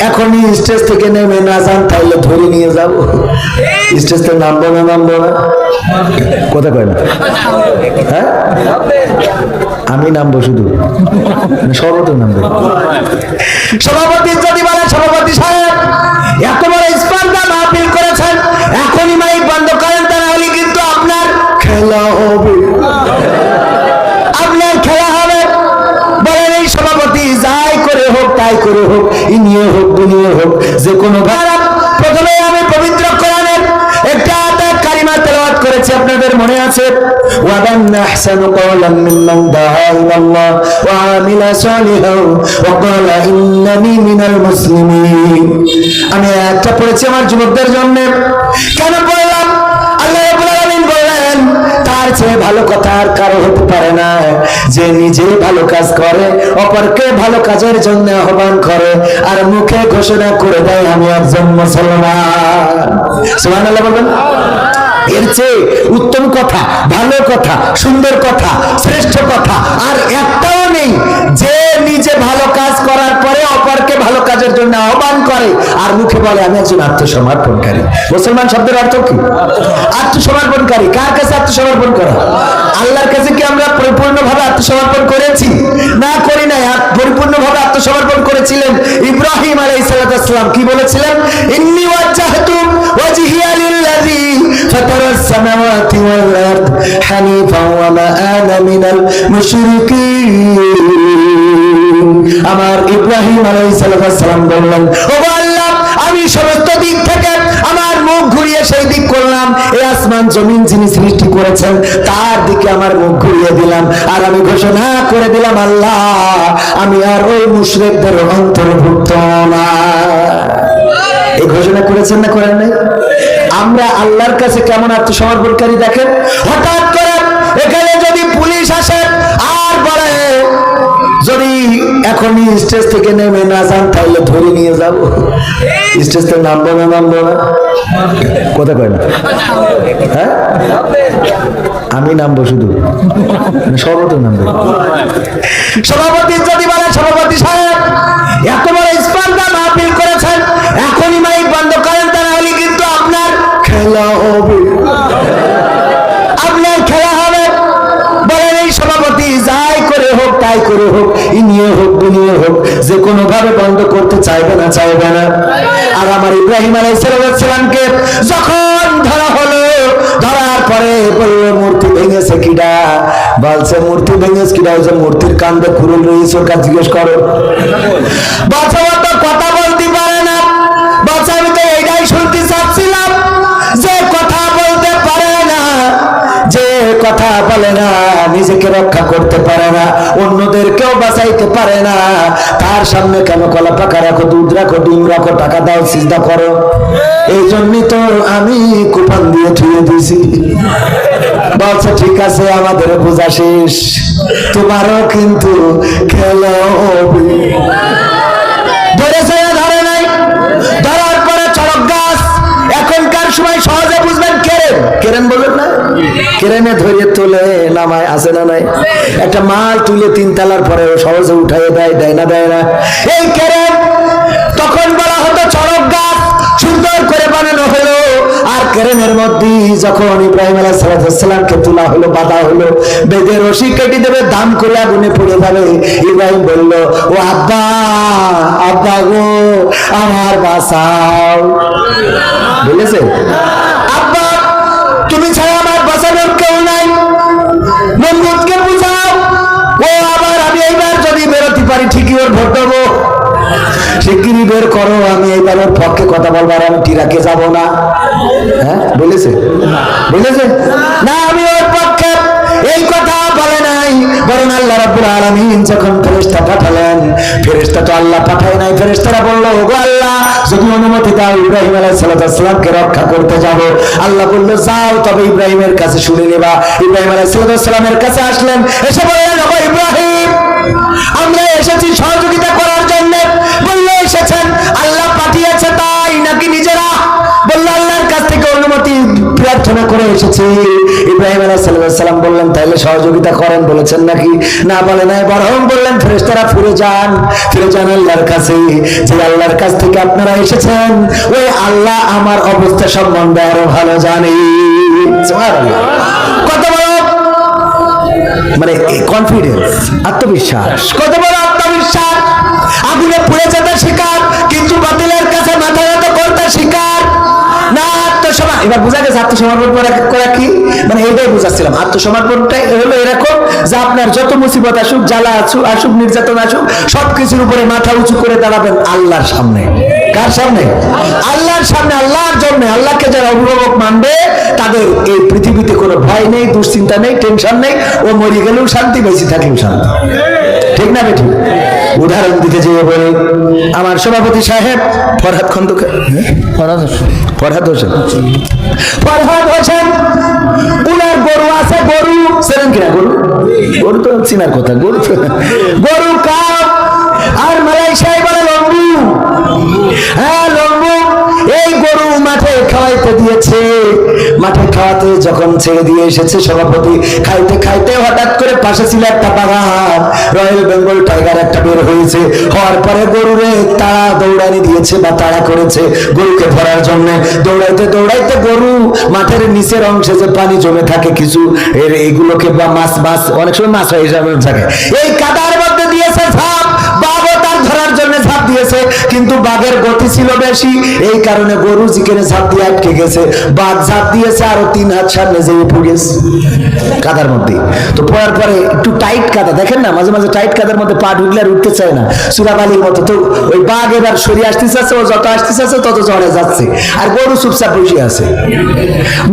এখনই স্টেজ থেকে নেমে না যান তাইলে ধরে নিয়ে যাব। স্টেজ থেকে নামবো না নামবো না? কথা কয় না? হ্যাঁ? আমি নামবো শুধু। সর্বত নামবে। সভাপতি যদি বলে, সভাপতি সাহেব, এত বড় করেছেন, এখনই মাইক বন্ধ করেন তা হলে কিন্তু আপনার খেলা হবে। আপনার খেলা তাই করে হোক ইনিয়ে হোক দুনিয়ে হোক যে কোনো প্রথমে আমি পবিত্র কোরআনের একটা আয়াত কারিমা তেলাওয়াত করেছি আপনাদের মনে আছে? আমি একটা পড়েছি আমার যুবকদের জন্য। কেন পড়লাম চেয়ে ভালো কথা আর কারও হতে পারে না। যে নিজে ভালো কাজ করে, অপরকে ভালো কাজের জন্য আহ্বান করে, আর মুখে ঘোষণা করে দেয়, আমি একজন মুসলমান। এর চেয়ে উত্তম কথা, ভালো কথা, সুন্দর কথা, শ্রেষ্ঠ কথা আর একটাও নেই যে নিজে ভালো কাজ করার পরে অপরকে ভালো কাজের জন্য আহ্বান করে আর মুখে বলে, আমি একজন আত্মসমর্পণকারী। মুসলমান শব্দের অর্থ কি? আত্মসমর্পণকারী। কার কাছে আত্মসমর্পণ করা? আল্লাহর কাছে কি আমরা পরিপূর্ণভাবে আত্মসমর্পণ করেছি? না, করি নাই। পরিপূর্ণভাবে আত্মসমর্পণ করেছিলেন ইব্রাহিম আলাইহিস সালাম কি বলেছিলেন? ইন্নী ওয়াজ্জাহতু ওয়াজহিয়া লিল্লাযী ফাতারাস সামাওয়াতি ওয়াল আরদ হানিফান ওয়া মা আনা মিনাল মুশরিকিন। আমার ইব্রাহিম আলাইহিস সালাম বললেন ও সমস্ত দিক থেকে আমার মুখ ঘুরিয়ে সেই দিক করলাম। এই আসমান জমিন যিনি সৃষ্টি করেছেন, তার দিকে আমার মুখ ঘুরিয়ে দিলাম। আর আমি ঘোষণা করে দিলাম, আল্লাহ, আমি আর ওই মুশরিকদের অন্তর্ভুক্ত না। এই ঘোষণা করেছেন না করেন নাই? আমরা আল্লাহর কাছে কেমন আত্মসমর্পণকারী দেখেন? হঠাৎ করে এখানে যদি পুলিশ আসে এখনই স্টেজ থেকে নেমে না যান, তাহলে ধরে নিয়ে যাব। স্টেজ থেকে নামবো না নামবো না। কথা কয় না? হ্যাঁ? আমি নামবো শুধু। সভাপতি নামবো নামবে। সভাপতি যদি বলে সভাপতি সাহেব, এত বড় স্পন্দা মাহফিল করে হোক ইনিয়ে হোক দুনিয়ে হোক, যে কোনো ভাবে বন্ধ করতে চাইবে না চাইবে না। আর আমার ইব্রাহিম আলাইসালামকে যখন ধরা হলো, ধরার পরে বলল, মূর্তি ভেঙেছে কিডা? বলছে, মূর্তি ভেঙেছে কিডা? ওই যে মূর্তির কান্দে কুরুল রয়েছে, ওর কাছে জিজ্ঞেস করো। কথা বলতে পারে না। বাচ্চা আমি তো এইটাই শুনতে চাচ্ছিলাম যে কথা বলতে পারে না, যে কথা বলে না। নিজেকে রক্ষা করতে পারে না, অন্যদেরকেও বাঁচাইতে পারে না। তার সামনে কেন কলা পাকা রাখো, দুধ রাখো, ডিম রাখো, টাকা দাও, সিজদা করো? এই জন্যই তো আমি কুপন দিয়ে থুয়ে দিয়েছি। বলছে, ঠিক আছে, আমাদের বোঝা শেষ। তোমারও কিন্তু খেলা ধরেছে, ধরে নাই। ধরার পরে চড়ক গাছ, এখনকার সময় সহজে বুঝবেন কেরেন কেরেন বলবেন না কেরেনে ধরিয়ে তুলে নামায় আসে না নাই? একটা মাল তুলে তিন তালার পরে সহজে উঠাই দেয় দেয় না দেয় না? এই কেরেন তখন বলা হতো চড়ক গাছ সুন্দর করে বানানো হলো। আর কেরেনের মধ্যে যখন ইব্রাহিম আলাহ সালামকে তোলা হলো, বাধা হলো বেদে রশি কেটে দেবে, দাম করে আগুনে পড়ে যাবে। ইব্রাহিম বলল, ও আব্বা আব্বা গো, আমার বাসাও বলেছে? আব্বা ঠিকই ওর ভোট দেবো। শিগগিরই বের করো, আমি এইবার ওর পক্ষে কথা বলবার, আমি টিরাকে যাব না। হ্যাঁ বলেছে? বলেছে? না, আমি ওর পক্ষে এই কথা বলে নাই। বরং আল্লাহ রাব্বুল আলামিন যখন ফেরেশতা পাঠালেন, ফেরেশতা তো আল্লাহ পাঠায় নাই। ফেরেশতারা বলল, ওগো আল্লাহ, যদি অনুমতি দাও, ইব্রাহিম আলাইহিস সালামকে রক্ষা করতে যাব। আল্লাহ বলল, যাও, তবে ইব্রাহিমের কাছে শুনে নেবা। ইব্রাহিম আলাইহিস সালামের কাছে আসলেন, এসে বললেন, ওগো ইব্রাহিম, আমরা এসেছি সহযোগিতা করার জন্য। বলল, এসেছেন। আল্লাহ পাঠিয়েছে তাই নাকি নিজেরা? বলল, আল্লাহর কাছ থেকে অনুমতি প্রার্থনা করে এসেছি। ইব্রাহিম আলাইসাল্লাম বললেন, তাইলে সহযোগিতা করেন। বলেছেন নাকি? না বলে নাই, বরং বললেন, ফেরেশতারা ফিরে যান। ফিরে যান আল্লাহর কাছে। যে আল্লাহর কাছ থেকে আপনারা এসেছেন, ওই আল্লাহ আমার অবস্থা সম্বন্ধে আরও ভালো জানে। কত বড়? মানে কনফিডেন্স আত্মবিশ্বাস। কত বড়? আগুনে পুড়ে যেতে শিকার, কিন্তু বাতিলের কাছে মাথা নত করতে শিকার। না এবার আত্মসমর্পণ করা- কি? মানে বুঝাচ্ছিলাম। আত্মসমর্পণটাই হলো এরকম যে আপনার যত মুসিবত আসুক, জ্বালা আসুক নির্যাতন আসুক, সবকিছুর উপরে মাথা উঁচু করে দাঁড়াবেন আল্লাহর সামনে। কার সামনে? আল্লাহর সামনে, আল্লাহর জন্য। আল্লাহকে যারা অভিভাবক মানবে, তাদের এই পৃথিবীতে কোনো ভয় নেই, দুশ্চিন্তা নেই, টেনশন নেই। ও মরে গেলেও শান্তি বেশি থাকলেও শান্তি। ঠিক না বেঠিক? উদাহরণ দিতে যেয়ে বলে। আমার সভাপতি সাহেব ফরহাদ খন্দকার হ্যাঁ? ফরহাদ হোসেন। ফরহাদ হোসেন। ফরহাদ হোসেন উনার গরু আছে গরু। সেরেন কিনা গরু? গরু তো চিনার কথা গরু গরু কাপ খাওয়াতে যখন ছেড়ে দিয়ে এসেছে সভাপতি, খাইতে খাইতে হঠাৎ করে পাশে ছিল একটা বাগান রয়্যাল বেঙ্গল টাইগার একটা বের হয়েছে। হওয়ার পরে গরুরে তাড়া দৌড়ানি দিয়েছে বা তাড়া করেছে গরুকে ধরার জন্য। দৌড়াইতে দৌড়াইতে গরু মাঠের নিচের অংশে যে পানি জমে থাকে কিছু, এর এইগুলোকে বা মাছ মাছ, অনেক সময় মাছ হয়ে থাকে এই কাদার মধ্যে দিয়েছে দিয়েছে, কিন্তু বাঘের গতি ছিল বেশি। এই কারণে গরু যেখানে ঝাঁপ দিয়ে আটকে গেছে। বাঘ ঝাঁপ দিয়েছে, আরও তিন হাত সামনে যেয়ে পড়েছে কাদার মধ্যে। তো পড়ার পরে একটু টাইট কাদা, দেখেন না, মাঝে মাঝে টাইট কাদার মধ্যে পা ঢুকলে আর উঠতে চায় না। সুরাবালির মতো। তো ওই বাঘ এবার সরিয়ে আসতে চাচ্ছে ও যত আসতে চাচ্ছে তত ঝড়ে যাচ্ছে। আর গরু চুপচাপ বসে আছে।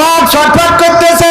বাঘ ছটফট করতেছে।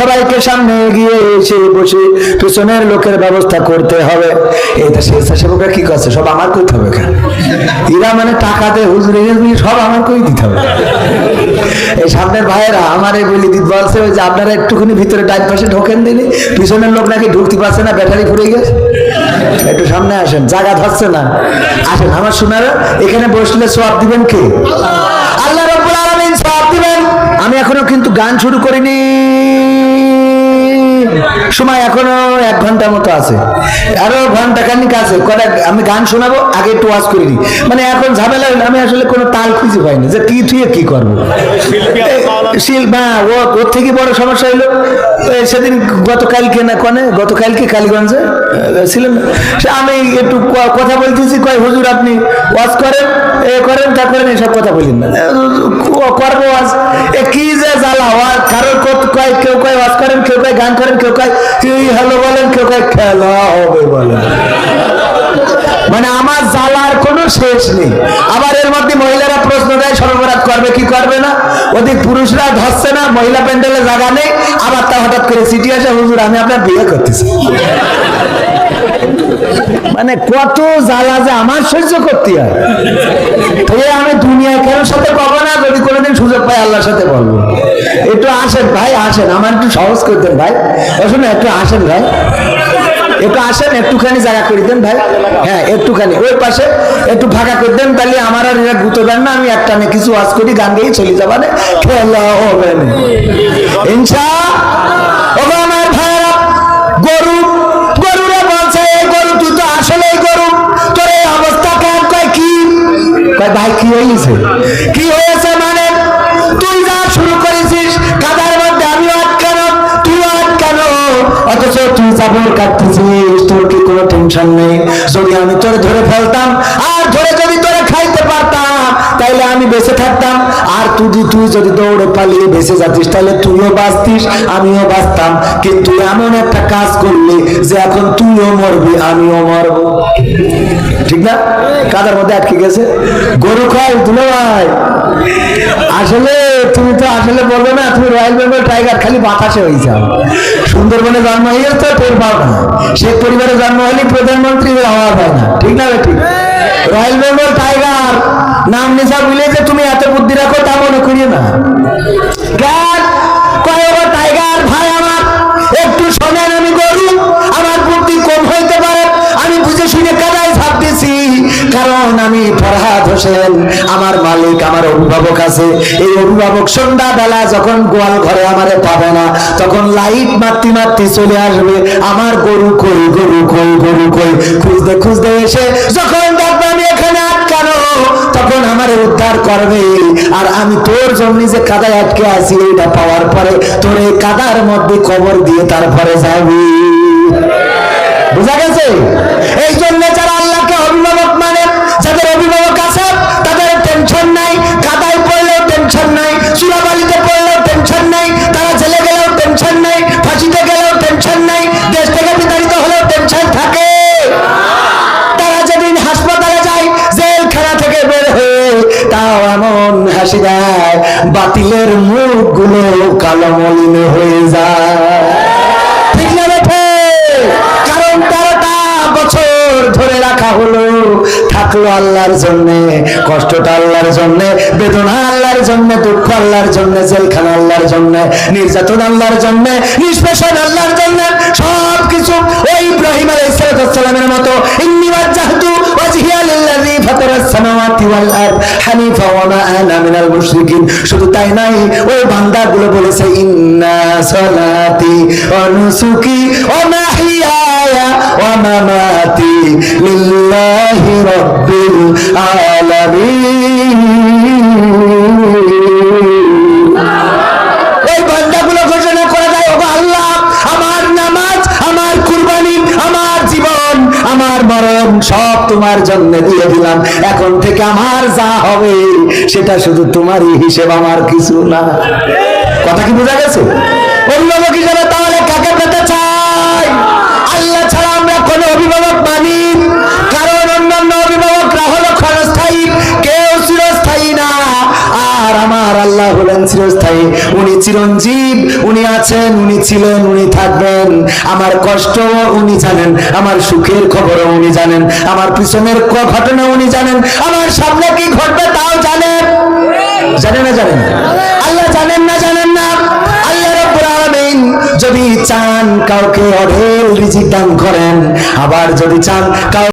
সবাইকে সামনে গিয়ে এসে বসে পেছনের লোকের ব্যবস্থা করতে হবে। এটা স্বেচ্ছাসেবকরা কি করছে? সব আমার করতে হবে কেন? এরা মানে টাকাতে হুজুর সব আমার কই দিতে হবে। এই সামনের ভাইয়েরা, আমার এই বলি দিত বলছে যে আপনারা একটুখানি ভিতরে ডাইন পাশে ঢোকেন দিলে পিছনের লোক নাকি ঢুকতে পারছে না, ব্যাটারি ফুরে গেছে। একটু সামনে আসেন, জায়গা ধরছে না। আসেন, আমার শোনারা এখানে বসলে সব দিবেন কে? আল্লাহ রব্বুল আলামিন সব দিবেন। আমি এখনও কিন্তু গান শুরু করিনি। সময় এখনও এক ঘণ্টার মতো আছে। আরও ঘণ্টা খানিক আছে কটা আমি গান শোনাবো আগে একটু ওয়াজ করে নিই মানে এখন ঝামেলা হইল আমি আসলে কোনো তাল খুঁজে পাইনি যে কি তুই কি করব। শিল্পা ও ওর থেকে বড় সমস্যা সেদিন গতকালকে না কনে গতকালকে কালীগঞ্জে ছিলেন আমি একটু কথা বলতেছি কয় হুজুর আপনি ওয়াজ করেন? এ করেন তা করেন এসব কথা বলেন না। করব ওয়াজ। এ কি যে জ্বালা ওয়াজ কারোর কত কয় কেউ কয় ওয়াজ করেন কয় গান করেন, কেউ কয় তুই হ্যালো বলেন, কেউ কয়, খেলা হবে, বলেন। মানে আমার জ্বালার কোনো শেষ নেই। আবার এর মধ্যে মহিলারা প্রশ্ন দেয়, সর্বরাত করবে, কি করবে না? ওদিক পুরুষরা ধরছে না, মহিলা প্যান্ডেলে জায়গা নেই, আবার তা হঠাৎ করে সিটি আসে, হুজুর, আমি আপনার বিয়ে করতেছি। মানে কত জ্বালা যে আমার সহ্য করতে হয়। আমি দুনিয়ায় কেন সাথে পাবো না, যদি কোনোদিন সুযোগ পাই আল্লাহর সাথে বলব। একটু আসেন ভাই আসেন, আমার একটু সহজ করে দেন ভাই। শুনে একটু আসেন ভাই। একটু আসেন, একটুখানি জায়গা করে দেন ভাই। হ্যাঁ একটুখানি। ওই পাশে একটু ফাঁকা করে দেন, তাহলে আমার আর এরা গুতো দেন না, আমি একটা কিছু ওয়াজ করি, গান গেয়ে চলে যাবানে খেলা ইনশা টেনশন নেই যদি আমি তোর ধরে ফেলতাম আর ধরে যদি তোরে খাইতে পারতাম তাইলে আমি বেঁচে থাকতাম আর তুই তুই যদি দৌড়ে পালিয়ে বেঁচে যাচ্ছিস, তাহলে তুইও বাঁচতিস, আমিও বাঁচতাম। কিন্তু এমন একটা কাজ করলি যে এখন তুইও মরবি, আমিও মরব। ঠিক না? কাদার মধ্যে আটকে গেছে? গরু খাই তুলে ভাই। আসলে তুমি তো আসলে বলব না, তুমি রয়্যাল বেঙ্গল টাইগার খালি বাতাসে হয়ে যাও। সুন্দরবনে জন্ম হয়ে তো টের পাও না। শেখ পরিবারে জন্ম হলে প্রধানমন্ত্রী হওয়া হয় না। ঠিক না ঠিক রয়্যাল বেঙ্গল টাইগার নাম নিশা বুঝলে যে মনে করিও না। টাইগার ভাই আমার, একটু শোনেন আমি গরু, আমার বুদ্ধি কম হইতে পারে। আমি বুঝে শুনে কাদায় দিছি, কারণ আমি ফরহাদ হোসেন, আমার মালিক, আমার অভিভাবক আছে। এই অভিভাবক সন্ধ্যা বেলা যখন গোয়াল ঘরে আমারে পাবে না, তখন লাইট মারতে মারতে চলে আসবে। আমার গরু কই গরু কই গরু কই খুঁজতে খুঁজতে এসে যখন দেখবে তখন আমারে উদ্ধার করবে। আর আমি তোর জন্য যে কাদায় আটকে আছি, এইটা পাওয়ার পরে তোর এই কাদার মধ্যে কবর দিয়ে তারপরে যাবি। বুঝা গেছে? এই জন্য আল্লাহর জন্যে, কষ্টটা আল্লাহর জন্যে, বেদনা আল্লাহর জন্যে, দুঃখ আল্লাহর জন্যে, জেলখানা আল্লাহর জন্যে, নির্যাতন আল্লাহর জন্যে, নিষ্পেষণ আল্লাহর জন্যে সব কিছু ওই ইব্রাহিম আলাইহিস সালামের মতো, ইন্নি ওয়াজ্জাহতু ওয়াজহিয়া লিল্লাযী ফাতারাস সামাওয়াতি ওয়াল আরদ হানিফা ওয়া মা আনা মিনাল মুশরিকিন। শুধু তাই নাই ওই বান্দাগুলো বলেছে, ইন্না সালাতি ওয়া নুসুকি ওয়া মাহিয়ায়া ওয়া মামাতি লিল্লাহি ওগো আল্লাহ, আমার মরণ, সব তোমার জন্য দিয়ে দিলাম। এখন থেকে আমার যা হবে, সেটা শুধু তোমারই হিসেব, আমার কিছু না। কথা কি বোঝা গেছে? অভিভাবক হিসেবে আর আল্লাহ হলেন চিরস্থায়ী। উনি চিরঞ্জীব, উনি আছেন, উনি ছিলেন, উনি থাকবেন। আমার কষ্ট উনি জানেন, আমার সুখের খবরও উনি জানেন, আমার পিছনের ঘটনা উনি জানেন, আমার সামনে কি ঘটবে তাও জানেন। জানেন না জানেন? আল্লাহ জানেন না জানেন না। আল্লাহ রব্বুল আলামিন যদি চান কাউকে অঢেল রিজিক দান করেন, আবার যদি চান কাউ